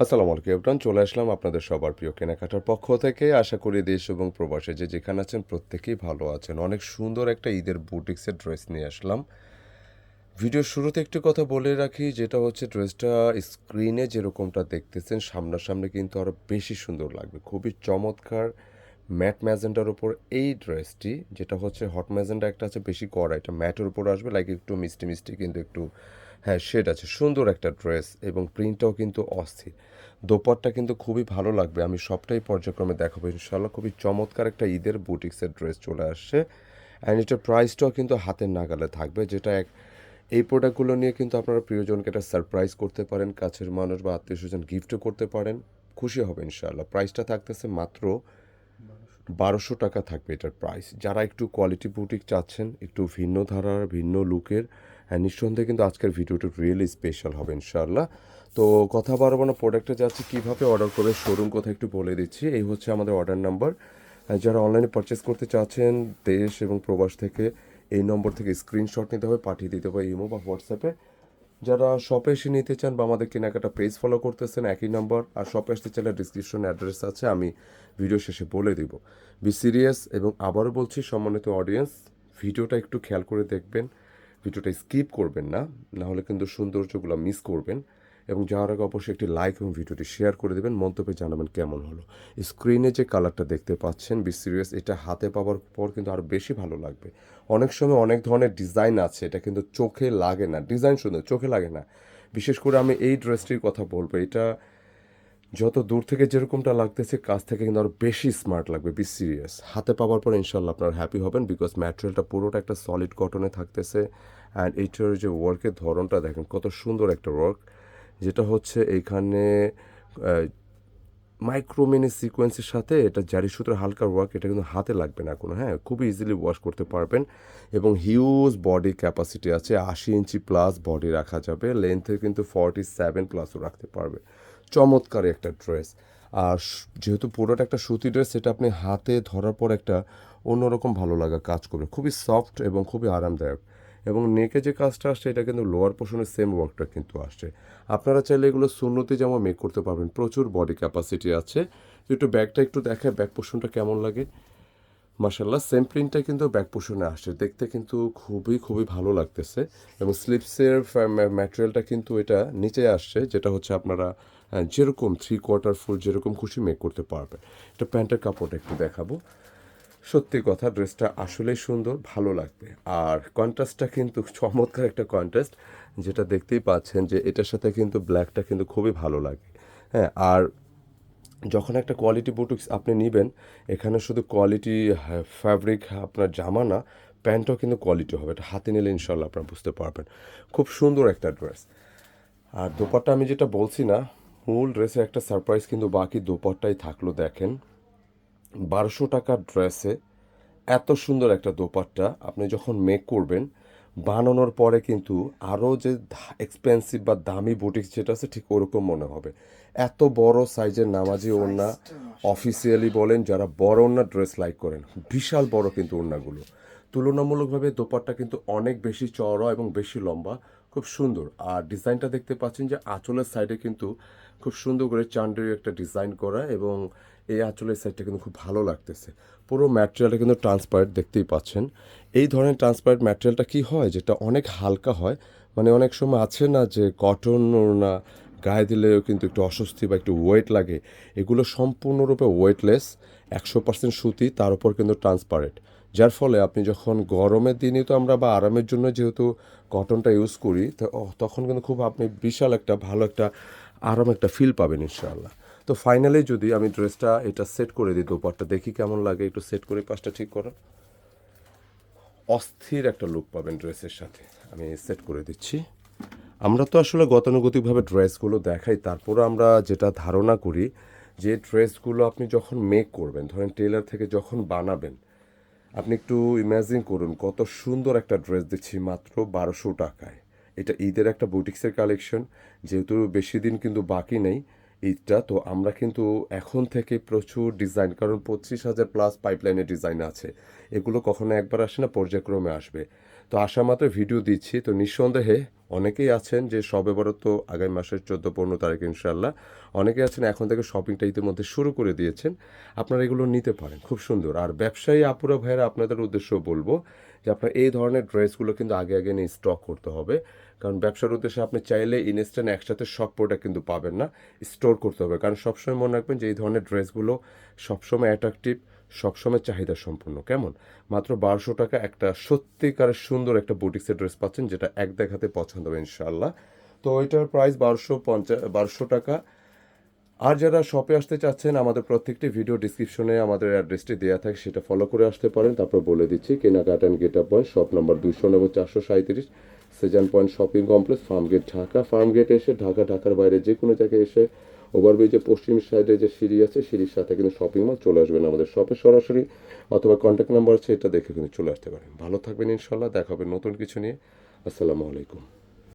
আসসালামু আলাইকুম এভরান চলে আসলাম আপনাদের সবার প্রিয় কেনাকাটার পক্ষ থেকে। আশা করি দেশ এবং প্রবাসে যে যেখানে আছেন প্রত্যেকেই ভালো আছেন। অনেক সুন্দর একটা ঈদের বুটিক্সের ড্রেস নিয়ে আসলাম। ভিডিওর শুরুতে একটি কথা বলে রাখি, যেটা হচ্ছে ড্রেসটা স্ক্রিনে যেরকমটা দেখতেছেন, সামনাসামনি কিন্তু আরও বেশি সুন্দর লাগবে। খুবই চমৎকার ম্যাট ম্যাজেন্টার উপর এই ড্রেসটি, যেটা হচ্ছে হট ম্যাজেন্টা একটা আছে, বেশি করা এটা ম্যাটের উপর আসবে লাইক একটু মিষ্টি মিষ্টি, কিন্তু একটু হ্যাঁ শেড আছে। সুন্দর একটা ড্রেস এবং প্রিন্টটাও কিন্তু অস্থির। দোপাট্টা কিন্তু খুবই ভালো লাগবে। আমি সবটাই পর্যায়ক্রমে দেখাবো। ইনশাল্লাহ খুবই চমৎকার একটা ঈদের বুটিক্সের ড্রেস চলে আসছে। অ্যান্ড এটার প্রাইসটাও কিন্তু হাতের নাগালে থাকবে। যেটা এক, এই প্রোডাক্টগুলো নিয়ে কিন্তু আপনারা প্রিয়জনকে একটা সারপ্রাইজ করতে পারেন, কাছের মানুষ বা আত্মীয় স্বজন গিফটও করতে পারেন। খুশি হবে ইনশাআল্লাহ। প্রাইসটা থাকতেছে মাত্র বারোশো টাকা থাকবে এটার প্রাইস যারা একটু কোয়ালিটি বুটিক চাচ্ছেন, একটু ভিন্ন ধারার, ভিন্ন লুকের নিঃসন্দেহে কিন্তু আজকের ভিডিওটা রিয়েলি স্পেশাল হবে, ইনশাআল্লাহ। তো কথা বাড়াবো না প্রোডাক্টটা যাচ্ছে, কীভাবে অর্ডার করবে শোরুম কথা একটু বলে দিচ্ছি। এই হচ্ছে আমাদের অর্ডার নাম্বার যারা অনলাইনে পারচেস করতে চাচ্ছেন, দেশ এবং প্রবাস থেকে এই নম্বর থেকে স্ক্রিনশট নিতে হবে, পাঠিয়ে দিতে হবে ইমো বা হোয়াটসঅ্যাপে যারা শপে এসে নিতে চান বা আমাদের কেনাকাটা পেজ ফলো করতেছেন, একই নম্বর আর শপে আসতে চাইলে ডিসক্রিপশন অ্যাড্রেস আছে, আমি ভিডিও শেষে বলে দিব। বি সিরিয়াস এবং আবারও বলছি, সম্মানিত অডিয়েন্স ভিডিওটা একটু খেয়াল করে দেখবেন। ভিডিওটা স্কিপ করবেন না না হলে কিন্তু সৌন্দর্যগুলো মিস করবেন এবং যাওয়ার আগে অবশ্যই একটি লাইক এবং ভিডিওটি শেয়ার করে দেবেন, মন্তব্যে জানাবেন কেমন হলো। স্ক্রিনে যে কালারটা দেখতে পাচ্ছেন বি সিরিয়াস এটা হাতে পাওয়ার পর কিন্তু আরও বেশি ভালো লাগবে। অনেক সময় অনেক ধরনের ডিজাইন আছে, এটা কিন্তু চোখে লাগে না। ডিজাইন সুন্দর, চোখে লাগে না। বিশেষ করে আমি এই ড্রেসটির কথা বলব, এটা যত দূর থেকে যেরকমটা লাগতেছে, কাছ থেকে কিন্তু আরও বেশি স্মার্ট লাগবে বি সিরিয়াস হাতে পাওয়ার পর ইনশাল্লাহ আপনার হ্যাপি হবেন বিকজ ম্যাটেরিয়ালটা পুরোটা একটা সলিড কটনে থাকতেছে অ্যান্ড এইটার যে ওয়ার্কের ধরনটা দেখেন, কত সুন্দর একটা ওয়ার্ক যেটা হচ্ছে এইখানে মাইক্রোমিনি সিকোয়েন্সের সাথে এটা জারি সুতোর হালকা ওয়ার্ক এটা কিন্তু হাতে লাগবে না কোনো হ্যাঁ? খুবই ইজিলি ওয়াশ করতে পারবেন এবং হিউজ বডি ক্যাপাসিটি আছে, আশি ইঞ্চি প্লাস বডি রাখা যাবে লেন্থে কিন্তু ফর্টি সেভেন প্লাসও রাখতে পারবে। চমৎকার একটা ড্রেস। আর যেহেতু পুরোটা একটা সুতি ড্রেস, সেটা আপনি হাতে ধরার পর একটা অন্যরকম ভালো লাগা কাজ করবে। খুবই সফট এবং খুবই আরামদায়ক। এবং নেকে যে কাজটা আসছে, এটা কিন্তু লোয়ার পোর্শনের সেম ওয়ার্কটা কিন্তু আসছে। আপনারা চাইলে এগুলো শূন্যতে যেমন মেক করতে পারবেন। প্রচুর বডি ক্যাপাসিটি আছে। একটু ব্যাগটা একটু দেখায় ব্যাক পোর্শনটা কেমন লাগে? মার্শাল্লাহ সেম প্রিন্টটা কিন্তু ব্যাক পোর্শনে আসছে। দেখতে কিন্তু খুবই খুবই ভালো লাগতেছে। এবং স্লিপসের ম্যাটেরিয়ালটা কিন্তু এটা নিচে আসছে, যেটা হচ্ছে আপনারা যেরকম থ্রি কোয়ার্টার ফুল যেরকম খুশি মেক করতে পারবেন এটা প্যান্টের কাপড়টা একটু দেখাবো। সত্যি কথা ড্রেসটা আসলেই সুন্দর, ভালো লাগবে। আর কন্ট্রাস্টটা কিন্তু চমৎকার একটা কন্ট্রাস্ট যেটা দেখতেই পাচ্ছেন যে এটার সাথে কিন্তু ব্ল্যাকটা কিন্তু খুবই ভালো লাগে। হ্যাঁ আর যখন একটা কোয়ালিটি বুটিক্স আপনি নেবেন, এখানে শুধু কোয়ালিটি ফ্যাব্রিক আপনার জামা না, প্যান্টও কিন্তু কোয়ালিটি হবে। এটা হাতে নিলে ইনশাল্লাহ আপনারা বুঝতে পারবেন। খুব সুন্দর একটা ড্রেস আর দোপাট্টা আমি যেটা বলছি না, মূল ড্রেসে একটা সারপ্রাইজ কিন্তু বাকি দোপাট্টাই থাকল, দেখেন। বারোশো টাকার ড্রেসে এত সুন্দর একটা দোপাট্টা আপনি যখন মেক করবেন বানানোর পরে কিন্তু আরও যে এক্সপেন্সিভ বা দামি বুটিক যেটা আছে ঠিক ওরকম মনে হবে। এত বড় সাইজের নামাজি ওড়না অফিসিয়ালি বলেন যারা বড় ওড়না ড্রেস লাইক করেন বিশাল বড় কিন্তু ওড়নাগুলো। তুলনামূলকভাবে দোপাট্টা কিন্তু অনেক বেশি চওড়া এবং বেশি লম্বা খুব সুন্দর। আর ডিজাইনটা দেখতে পাচ্ছেন যে আঁচলের সাইডে কিন্তু খুব সুন্দর করে চান্ডের একটা ডিজাইন করা এবং এই আঁচলের সাইডটা কিন্তু খুব ভালো লাগতেছে। পুরো ম্যাটেরিয়ালটা কিন্তু ট্রান্সপারেন্ট দেখতেই পাচ্ছেন। এই ধরনের ট্রান্সপারেন্ট ম্যাটেরিয়ালটা কি হয়? যেটা অনেক হালকা হয়। মানে অনেক সময় আছে না যে কটন না, গায়ে দিলেও কিন্তু একটু অস্বস্তি বা একটু ওয়েট লাগে। এগুলো সম্পূর্ণরূপে ওয়েটলেস একশো পার্সেন্ট সুতি, তার উপর কিন্তু ট্রান্সপারেন্ট যার ফলে আপনি যখন গরমের দিনে তো আমরা বা আরামের জন্য যেহেতু কটনটা ইউজ করি তখন কিন্তু খুব আপনি বিশাল একটা ভালো একটা, আরাম একটা ফিল পাবেন ইনশাআল্লাহ। তো ফাইনালি যদি আমি ড্রেসটা এটা সেট করে দিই দোপারটা দেখি কেমন লাগে, একটু সেট করে পাশটা ঠিক করো। অস্থির একটা লুক পাবেন ড্রেসের সাথে। আমি সেট করে দিচ্ছি। আমরা তো আসলে গতানুগতিকভাবে ড্রেসগুলো দেখাই তারপরে আমরা যেটা ধারণা করি যে ড্রেসগুলো আপনি যখন মেক করবেন, ধরেন টেলার থেকে যখন বানাবেন, আপনি একটু ইমাজিন করুন কত সুন্দর একটা ড্রেস দিচ্ছি মাত্র বারোশো টাকায়। এটা ঈদের একটা বুটিক্সের কালেকশন যেহেতু বেশি দিন কিন্তু বাকি নেই ঈদটা তো আমরা কিন্তু এখন থেকে প্রচুর ডিজাইন কারণ পঁচিশ হাজার প্লাস পাইপলাইনের ডিজাইন আছে। এগুলো কখনো একবার আসে না, পর্যায়ক্রমে আসবে। তো আসা মাত্র ভিডিও দিচ্ছি। তো নিঃসন্দেহে অনেকেই আছেন যে সবে তো আগামী মাসের চোদ্দ পনেরো তারিখ ইনশাল্লাহ অনেকে আছেন এখন থেকে শপিংটা ইতিমধ্যে শুরু করে দিয়েছেন। আপনারা এগুলো নিতে পারেন, খুব সুন্দর। আর ব্যবসায়ী আপুরা, ভাইয়েরা, আপনাদের উদ্দেশ্য বলব যে আপনার এই ধরনের ড্রেসগুলো কিন্তু আগে আগে নিয়ে স্টক করতে হবে। কারণ ব্যবসার উদ্দেশ্যে আপনি চাইলে ইনস্ট্যান্ট একসাথে সব প্রোডাক্ট কিন্তু পাবেন না স্টোর করতে হবে। কারণ সবসময় মনে রাখবেন যে এই ধরনের ড্রেসগুলো সবসময় অ্যাট্রাকটিভ সবসময় চাহিদা সম্পূর্ণ কেমন? মাত্র বারোশো টাকা একটা সত্যিকারের সুন্দর একটা বুটিক্সের ড্রেস পাচ্ছেন, যেটা এক দেখাতে পছন্দ হবে ইনশাল্লাহ তো ওইটার প্রাইস বারোশো পঞ্চাশ বারোশো টাকা। আর যারা শপে আসতে চাচ্ছেন, আমাদের প্রত্যেকটি ভিডিও ডিসক্রিপশনে আমাদের অ্যাড্রেসটি দেওয়া থাকে, সেটা ফলো করে আসতে পারেন। তারপর বলে দিচ্ছি কেনাকাটা and gate up point shop number দুশো এবং চারশো সাঁত্রিশ Sezan point shopping complex farm gate Dhaka farm gate এসে ঢাকা ঢাকার বাইরে যে কোনো জায়গায় এসে ওভারব্রিজে পশ্চিম সাইডে যে সিঁড়ি আছে, সিঁড়ির সাথে কিন্তু শপিং মল চলে আসবেন আমাদের শপে সরাসরি, অথবা কন্ট্যাক্ট নাম্বার আছে, এটা দেখে কিন্তু চলে আসতে পারেন। ভালো থাকবেন ইনশাল্লাহ দেখা হবে নতুন কিছু নিয়ে। আসসালামু আলাইকুম।